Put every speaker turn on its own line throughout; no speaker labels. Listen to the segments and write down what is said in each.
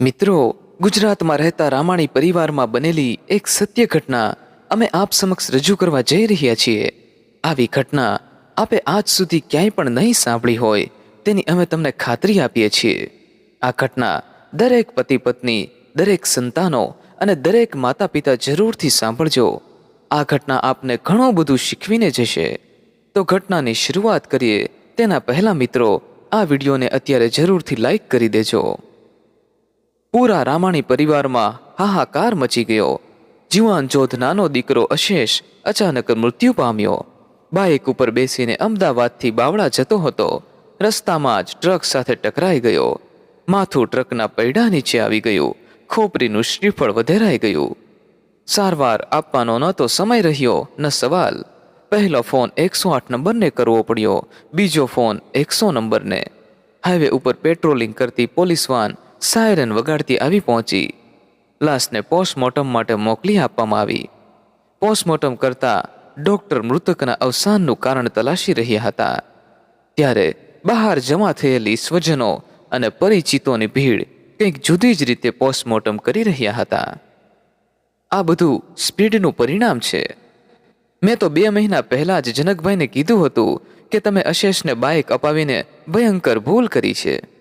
મિત્રો, ગુજરાતમાં રહેતા રામાણી પરિવારમાં બનેલી એક સત્ય ઘટના અમે આપ સમક્ષ રજૂ કરવા જઈ રહ્યા છીએ. આવી ઘટના આપે આજ સુધી ક્યાંય પણ નહીં સાંભળી હોય, તેની અમે તમને ખાતરી આપીએ છીએ. આ ઘટના દરેક પતિ પત્ની, દરેક સંતાનો અને દરેક માતા પિતા જરૂરથી સાંભળજો. આ ઘટના આપને ઘણું બધું શીખવીને જશે. તો ઘટનાની શરૂઆત કરીએ. તેના પહેલા મિત્રો, આ વિડીયોને અત્યારે જરૂરથી લાઈક કરી દેજો. પૂરા રામાણી પરિવારમાં હાહાકાર મચી ગયો. જીવાન જોધ નાનો દીકરો અશેષ અચાનક મૃત્યુ પામ્યો. બાઇક ઉપર બેસીને અમદાવાદથી બાવળા જતો હતો. રસ્તામાં જ ટ્રક સાથે ટકરાઈ ગયો. માથું ટ્રકના પૈડા નીચે આવી ગયું. ખોપરીનું શ્રીફળ વધેરાઈ ગયું. સારવાર આપવાનો ન તો સમય રહ્યો, ન સવાલ. પહેલો ફોન એકસો આઠ નંબરને કરવો પડ્યો. બીજો ફોન એકસો નંબરને. હાઈવે ઉપર પેટ્રોલિંગ કરતી પોલીસ વાન સાયરન વગાડતી આવી પહોંચી. લાશને પોસ્ટમોર્ટમ માટે મોકલી આપવામાં આવી. પોસ્ટમોર્ટમ કરતા ડોક્ટર મૃતકના અવસાનનું કારણ તલાશી રહ્યા હતા. ત્યારે બહાર જમા થયેલી સ્વજનો અને પરિચિતોની ભીડ કંઈક જુદી જ રીતે પોસ્ટમોર્ટમ કરી રહ્યા હતા. આ બધું સ્પીડનું પરિણામ છે. મેં તો બે મહિના પહેલા જ જનકભાઈને કીધું હતું કે તમે અશેષને બાઇક અપાવીને ભયંકર ભૂલ કરી છે.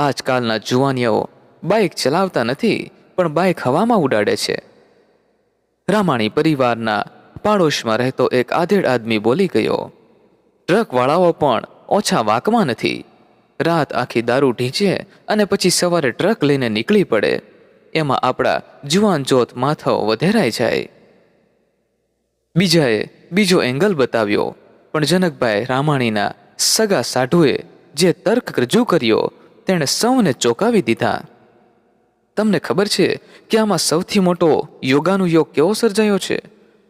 આજકાલના જુવાનિયાઓ બાઇક ચલાવતા નથી, પણ બાઇક હવામાં ઉડાડે છે. રામાણી પરિવારના પાડોશમાં રહેતો એક આધેડ આદમી બોલી ગયો, ટ્રકવાળાઓ પણ ઓછા વાકમાં નથી. રાત આખી દારૂ ઢીંચે અને પછી સવારે ટ્રક લઈને નીકળી પડે. એમાં આપણા જુવાન જોત માથાઓ વધેરાઈ જાય. બીજાએ બીજો એંગલ બતાવ્યો, પણ જનકભાઈ રામાણીના સગા સાઢુએ જે તર્ક રજૂ કર્યો તેણે સૌને ચોંકાવી દીધા. તમને ખબર છે કે આમાં સૌથી મોટો યોગાનુયોગ કેવો સર્જાયો છે?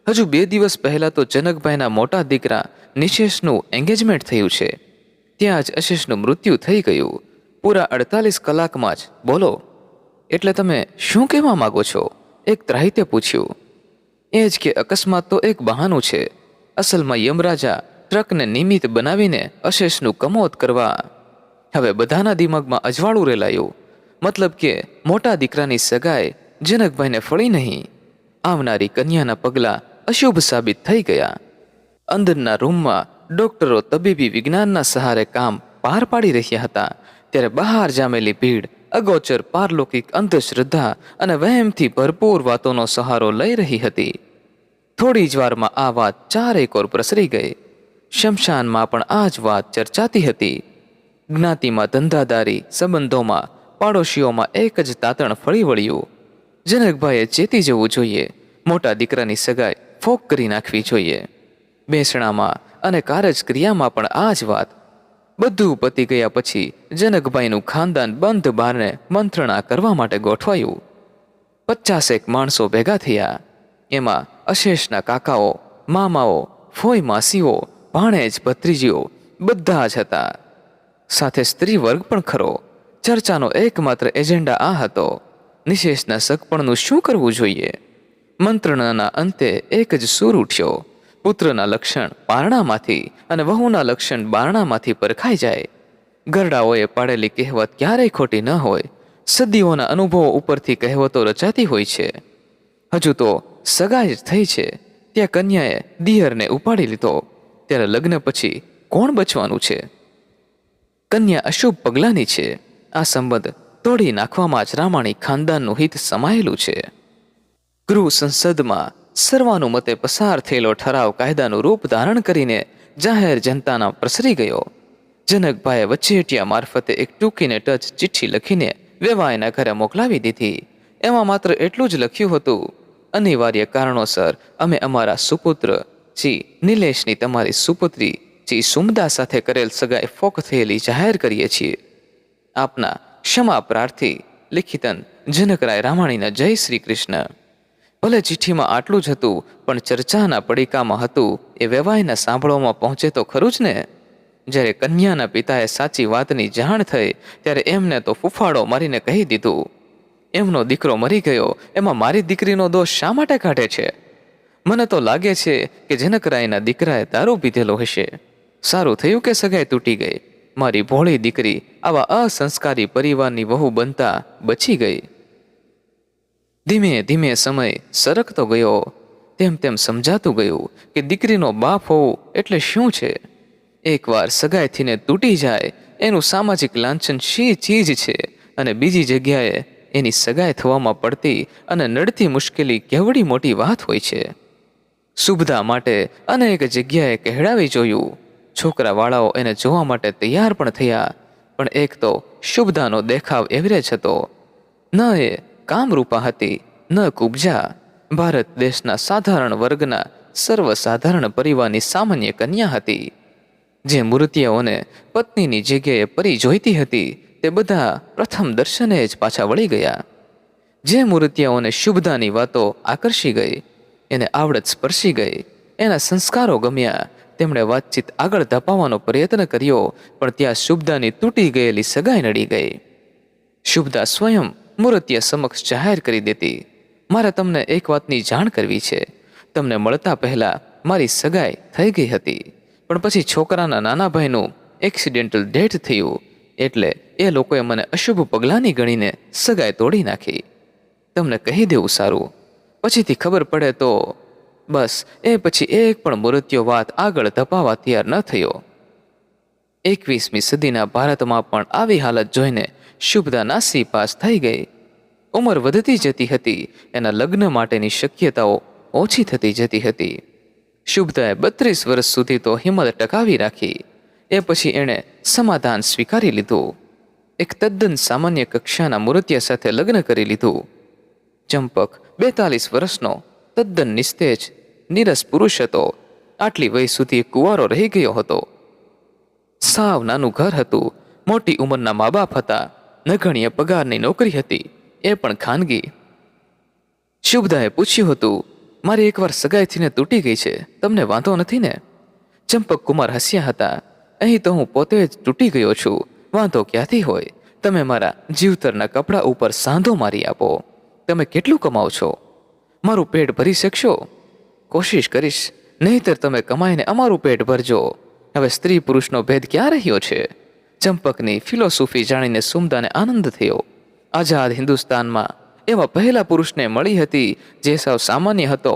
હજુ બે દિવસ પહેલાં તો જનકભાઈના મોટા દીકરા નિશેષનું એન્ગેજમેન્ટ થયું છે. ત્યાં જ અશેષનું મૃત્યુ થઈ ગયું. પૂરા અડતાલીસ કલાકમાં જ. બોલો, એટલે તમે શું કહેવા માગો છો? એક ત્રાહિત્ય પૂછ્યું. એ જ કે અકસ્માત તો એક બહાનું છે. અસલમાં યમરાજા ટ્રકને નિમિત્ત બનાવીને અશેષનું કમોત કરવા હવે બધાના દિમાગમાં અજવાળું રેલાયું. મતલબ કે મોટા દીકરાની સગાઈ જનકભાઈને ફળી નહીં. આવનારી કન્યાના પગલાં અશુભ સાબિત થઈ ગયા. અંદરના રૂમમાં ડોક્ટરો તબીબી વિજ્ઞાનના સહારે કામ પાર પાડી રહ્યા હતા. ત્યારે બહાર જામેલી ભીડ, અગોચર પારલૌકિક અંધશ્રદ્ધા અને વહેમથી ભરપૂર વાતોનો સહારો લઈ રહી હતી. થોડી જ વારમાં આ વાત ચારેકોર પ્રસરી ગઈ. શમશાનમાં પણ આ જ વાત ચર્ચાતી હતી. જ્ઞાતિમાં ધંધાદારી સંબંધોમાં પાડોશીઓમાં એક જ તાતણ ફળી વળ્યું. જનકભાઈએ ચેતી જવું જોઈએ. મોટા દીકરાની સગાઈ ફોક કરી નાખવી જોઈએ. બેસણામાં અને કારજક્રિયામાં પણ આ જ વાત. બધું પતી ગયા પછી જનકભાઈનું ખાનદાન બંધ બારને મંત્રણા કરવા માટે ગોઠવાયું. પચાસેક માણસો ભેગા થયા. એમાં અશેષના કાકાઓ, મામાઓ, ફોઈ માસીઓ, ભાણેજ ભત્રીજીઓ બધા જ હતા. સાથે સ્ત્રી વર્ગ પણ ખરો. ચર્ચાનો એકમાત્ર એજન્ડા આ હતો. નિશેષના સગપણનું શું કરવું જોઈએ? મંત્રણાના અંતે એક જ સૂર ઉઠ્યો. પુત્રના લક્ષણ પારણામાંથી અને વહુના લક્ષણ બારણામાંથી પરખાઈ જાય. ગરડાઓએ પાડેલી કહેવત ક્યારેય ખોટી ન હોય. સદીઓના અનુભવો ઉપરથી કહેવતો રચાતી હોય છે. હજુ તો સગાઈ જ થઈ છે. ત્યાં કન્યાએ દિયરને ઉપાડી લીધો. ત્યારે લગ્ન પછી કોણ બચવાનું છે? કન્યા અશુભ પગલાની છે. આ સંબંધ તોડી નાખવામાં જ રામાણી ખાનદાનનું હિત સમાયેલું છે. ગૃહ સંસદમાં સર્વાનુમતે પસાર થયેલો ઠરાવ કાયદાનું રૂપ ધારણ કરીને જાહેર જનતાના પ્રસરી ગયો. જનકભાઈએ વચેટિયા મારફતે એક ટૂંકીને ટચ ચિઠ્ઠી લખીને વેવાયના ઘરે મોકલાવી દીધી. એમાં માત્ર એટલું જ લખ્યું હતું, અનિવાર્ય કારણોસર અમે અમારા સુપુત્ર, જી, નિલેશની તમારી સુપુત્રી જી સુમદા સાથે કરેલ સગાઈ ફોક થયેલી જાહેર કરીએ છીએ. આપના ક્ષમા પ્રાર્થી લિખિતન જનકરાય રામાણીના જય શ્રી કૃષ્ણ ભલે ચિઠ્ઠીમાં આટલું જ હતું, પણ ચર્ચાના પડીકામાં હતું, એ વેવાયના સાંભળવામાં પહોંચે તો ખરું જ ને? જ્યારે કન્યાના પિતાએ સાચી વાતની જાણ થઈ, ત્યારે એમને તો ફૂફાડો મારીને કહી દીધું. એમનો દીકરો મરી ગયો, એમાં મારી દીકરીનો દોષ શા માટે કાઢે છે? મને તો લાગે છે કે જનકરાયના દીકરાએ દારૂ પીધેલો હશે. સારું થયું કે સગાઈ તૂટી ગઈ? મારી ભોળી દીકરી આવા અસંસ્કારી પરિવારની વહુ બનતા બચી ગઈ. ધીમે ધીમે સમય સરકતો ગયો. તેમ તેમ સમજાતું ગયું કે દીકરીનો બાપ હોવું એટલે શું છે? એકવાર સગાઈથીને તૂટી જાય, એનું સામાજિક લાંછન શી ચીજ છે? અને બીજી જગ્યાએ એની સગાઈ થવામાં પડતી અને નડતી મુશ્કેલી કેવડી મોટી વાત હોય છે. શુભદા માટે અનેક જગ્યાએ કહેડાવી જોયું. છોકરાવાળાઓ એને જોવા માટે તૈયાર પણ થયા, પણ એક તો શુભદાનો દેખાવ એવરેજ હતો. ન એ કામરૂપા હતી, ન કુબજા. ભારત દેશના સાધારણ વર્ગના સર્વસાધારણ પરિવારની સામાન્ય કન્યા હતી. જે મૂર્તિઓને પત્નીની જગ્યાએ પરી જોઈતી હતી, તે બધા પ્રથમ દર્શને જ પાછા વળી ગયા. જે મૂર્તિઓને શુભદાની વાતો આકર્ષી ગઈ, એને આવડત સ્પર્શી ગઈ, એના સંસ્કારો ગમ્યા તેમણે વાતચીત આગળ ધપાવવાનો પ્રયત્ન કર્યો, પણ ત્યાં શુભદાની તૂટી ગયેલી સગાઈ નડી ગઈ. શુભદા સ્વયં મૂર્તિય સમક્ષ જાહેર કરી દેતી. મારે તમને એક વાતની જાણ કરવી છે. તમને મળતા પહેલા મારી સગાઈ થઈ ગઈ હતી. પણ પછી છોકરાના નાના ભાઈનું એક્સિડેન્ટલ ડેથ થયું. એટલે એ લોકોએ મને અશુભ પગલાંની ગણીને સગાઈ તોડી નાખી. તમને કહી દેવું સારું. પછીથી ખબર પડે તો બસ, એ પછી એક પણ મૃત્યુ વાત આગળ ધપાવા તૈયાર ન થયો. એકવીસમી સદીના ભારતમાં પણ આવી હાલત જોઈને શુભદા નાસી પાસ થઈ ગઈ. ઉંમર વધતી જતી હતી, એના લગ્ન માટેની શક્યતાઓ ઓછી થતી જતી હતી. શુભદાએ બત્રીસ વર્ષ સુધી તો હિંમત ટકાવી રાખી. એ પછી એણે સમાધાન સ્વીકારી લીધું. એક તદ્દન સામાન્ય કક્ષાના મૃત્ય સાથે લગ્ન કરી લીધું. ચંપક બેતાલીસ વર્ષનો તદ્દન નિસ્તેજ, નીરસ પુરુષ હતો. આટલી વય સુધી કુંવારો રહી ગયો હતો. સાવ નાનું ઘર હતું. મોટી ઉંમરના મા બાપ હતા. નગણીય પગારની નોકરી હતી. એ પણ ખાનગી. શુભદાએ પૂછ્યું હતું, મારી એકવાર સગાઈથીને તૂટી ગઈ છે. તમને વાંધો નથી ને? ચંપક કુમાર હસ્યા હતા. અહીં તો હું પોતે જ તૂટી ગયો છું. વાંધો ક્યાંથી હોય? તમે મારા જીવતરના કપડાં ઉપર સાંધો મારી આપો. તમે કેટલું કમાઓ છો? મારું પેટ ભરી શકશો? કોશિશ કરીશ, નહીંતર તમે કમાઈને અમારું પેટ ભરજો. હવે સ્ત્રી પુરુષનો ભેદ ક્યાં રહ્યો છે? ચંપકની ફિલોસોફી જાણીને સુમદાને આનંદ થયો. આઝાદ હિન્દુસ્તાનમાં એવા પહેલા પુરુષને મળી હતી જે સાવ સામાન્ય હતો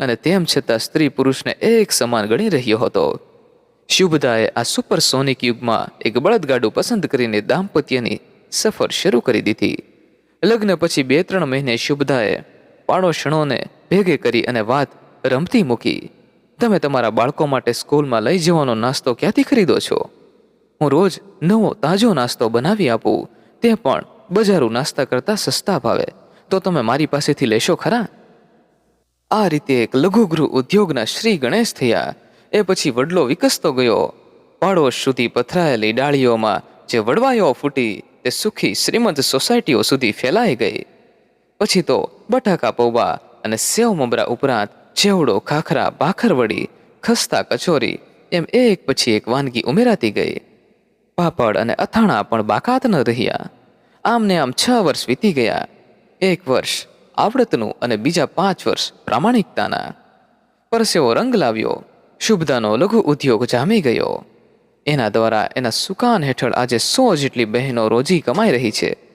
અને તેમ છતાં સ્ત્રી પુરુષને એક સમાન ગણી રહ્યો હતો. શુભદાએ આ સુપરસોનિક યુગમાં એક બળદગાડું પસંદ કરીને દાંપત્યની સફર શરૂ કરી દીધી. લગ્ન પછી બે ત્રણ મહિને શુભદાએ પાડોશણોને ભેગે કરી અને વાત રમતી મૂકી. તમે તમારા બાળકો માટે સ્કૂલમાં લઈ જવાનો નાસ્તો ક્યાંથી ખરીદો છો? હું રોજ નવો તાજો નાસ્તો બનાવી આપું. તે પણ બજારું નાસ્તા કરતાં સસ્તા ભાવે. તો તમે મારી પાસેથી લેશો ખરા? આ રીતે એક લઘુગૃહ ઉદ્યોગના શ્રી ગણેશ થયા. એ પછી વડલો વિકસતો ગયો. પાડોશ સુધી પથરાયેલી ડાળીઓમાં જે વડવાઈઓ ફૂટી, તે સુખી શ્રીમંત સોસાયટીઓ સુધી ફેલાઈ ગઈ. પછી તો બટાકા પૌવા અને સેવ મમરા ઉપરાંત ચેવડો ખાખરા ભાખરવડી ખસ્તા કચોરી, એમ એક પછી એક વાનગી ઉમેરાતી ગઈ. પાપડ અને અથાણા પણ બાકાત ન રહ્યા. આમને આમ છ વર્ષ વીતી ગયા. એક વર્ષ આવડતનું અને બીજા પાંચ વર્ષ પ્રામાણિકતાના. પરસેવો રંગ લાવ્યો. શુભદાનો લઘુ ઉદ્યોગ જામી ગયો. એના દ્વારા એના સુકાન હેઠળ આજે સો જેટલી બહેનો રોજી કમાઈ રહી છે.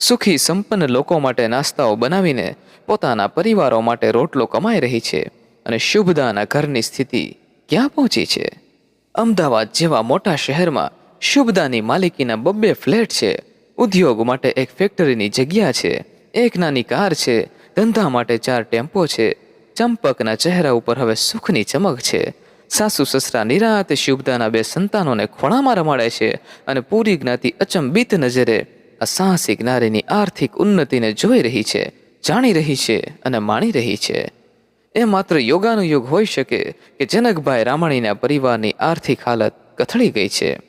સુખી, સંપન્ન લોકો માટે નાસ્તાઓ બનાવીને પોતાના પરિવારો માટે રોટલો કમાઈ રહી છે અને શુભદાના ઘરની સ્થિતિ ક્યાં પહોંચી છે? અમદાવાદ જેવા મોટા શહેરમાં શુભદાની માલિકીના બબ્બે ફ્લેટ છે, ઉદ્યોગ માટે એક ફેક્ટરીની જગ્યા છે, એક નાની કાર છે, ધંધા માટે ચાર ટેમ્પો છે, ચંપકના ચહેરા ઉપર હવે સુખની ચમક છે. સાસુ સસરા નિરાતે શુભદાના બે સંતાનોને ખોળામાં રમાડે છે અને પૂરી જ્ઞાતિ અચંબિત નજરે આ સાહસિક નારીની આર્થિક ઉન્નતિને જોઈ રહી છે, જાણી રહી છે અને માણી રહી છે. એ માત્ર યોગાનુયોગ હોઈ શકે કે જનકભાઈ રામાણીના પરિવારની આર્થિક હાલત કથળી ગઈ છે.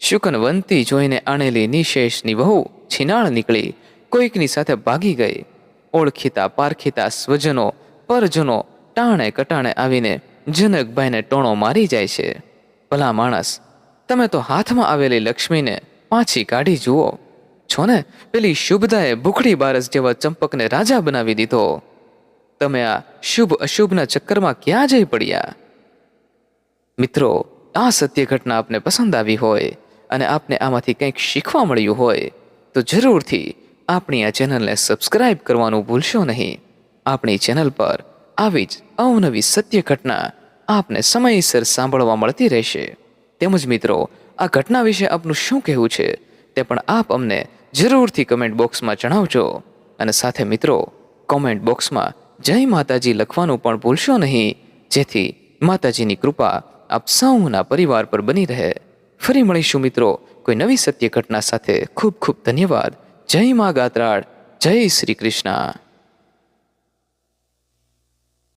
શુકનવંતી જોઈને આણેલી નિશેષની વહુ છીનાળ નીકળી, કોઈકની સાથે ભાગી ગઈ. ઓળખીતા પારખીતા સ્વજનો, પરજનો ટાણે કટાણે આવીને જનકભાઈને ટોણો મારી જાય છે. ભલા માણસ, તમે તો હાથમાં આવેલી લક્ષ્મીને પાછી કાઢી જુઓ. છો ને? પેલી શુભદાએ ભૂખડી બારસ જેવા ચંપકને રાજા બનાવી દીધો. તમે આ શુભ અશુભના ચક્કરમાં ક્યાં જઈ પડ્યા? મિત્રો, આ સત્ય ઘટના આપને પસંદ આવી હોય અને આપને આમાંથી કંઈક શીખવા મળ્યું હોય, તો જરૂરથી આપણી આ ચેનલને સબસ્ક્રાઇબ કરવાનું ભૂલશો નહીં. આપણી ચેનલ પર આવી જ અવનવી સત્ય ઘટના આપને સમયસર સાંભળવા મળતી રહેશે. તેમજ મિત્રો, આ ઘટના વિશે આપનું શું કહેવું છે તે પણ આપ અમને જરૂરથી કમેન્ટ બોક્સમાં જણાવજો. અને સાથે મિત્રો કોમેન્ટ બોક્સમાં જય માતાજી લખવાનું પણ ભૂલશો નહીં. જેથી માતાજીની કૃપા આપ સૌના પરિવાર પર બની રહે. ફરી મળીશું મિત્રો, કોઈ નવી સત્ય ઘટના સાથે. ખૂબ ખૂબ ધન્યવાદ. જય મા ગાત્રાળ. જય શ્રી કૃષ્ણ.